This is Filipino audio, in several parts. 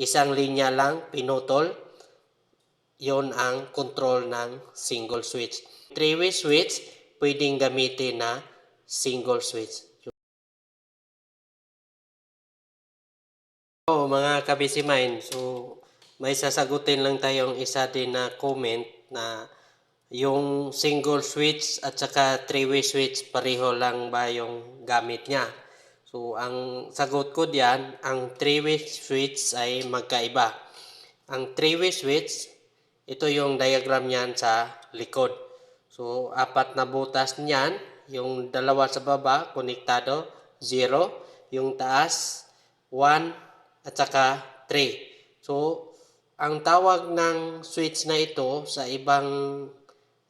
isang linya lang pinutol, yon ang control ng single switch. Three-way switch, pwedeng gamitin na single switch. Oo, mga kabisimain, so may sasagutin lang tayong isa din na comment na yung single switch at saka three-way switch pareho lang ba yung gamit niya. So ang sagot ko diyan, ang three-way switch ay magkaiba. Ang three-way switch, ito yung diagram niyan sa likod. So apat na butas niyan, yung dalawa sa baba, konektado, 0. Yung taas, 1 at saka 3. So, ang tawag ng switch na ito sa ibang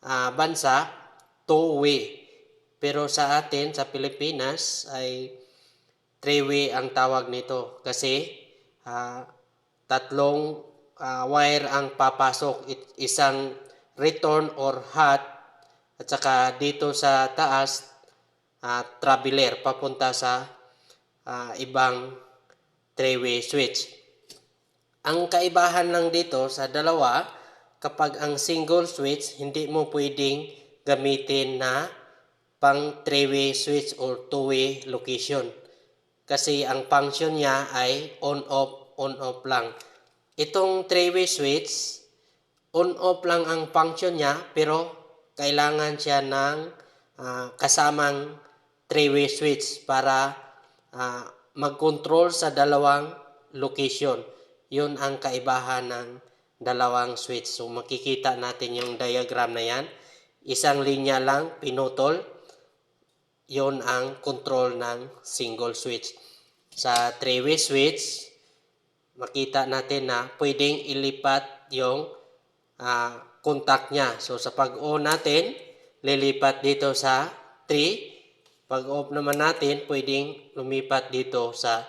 ah, bansa, two-way. Pero sa atin, sa Pilipinas, ay three-way ang tawag nito. Kasi ah, tatlong ah, wire ang papasok. It, isang return or hot at saka dito sa taas, ah, traveler papunta sa ah, ibang three-way switch. Ang kaibahan lang dito sa dalawa, kapag ang single switch, hindi mo pwedeng gamitin na pang three-way switch or two-way location. Kasi ang function niya ay on-off, on-off lang. Itong three-way switch, on-off lang ang function niya, pero kailangan siya ng ah, kasamang three-way switch para ah, mag-control sa dalawang location. Yun ang kaibahan ng dalawang switch. So makikita natin yung diagram na yan. Isang linya lang pinutol. Yun ang control ng single switch. Sa three-way switch, makita natin na pwedeng ilipat yung ah, contact niya. So sa pag-on natin, lilipat dito sa 3. Pag off naman natin, pwedeng lumipat dito sa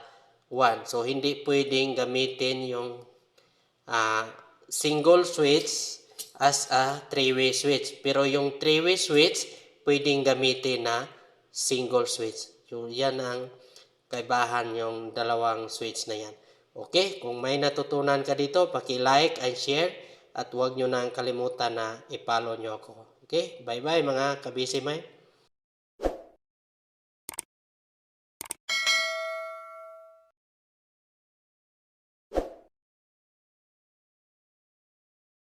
1. So hindi pwedeng gamitin yung ah, single switch as a three-way switch. Pero yung three-way switch, pwedeng gamitin na single switch. So yan ang kaibahan yung dalawang switch na yan. Okay, kung may natutunan ka dito, paki-like and share at huwag nyo nang kalimutan na i-follow nyo ako. Okay, bye-bye mga kabisimay.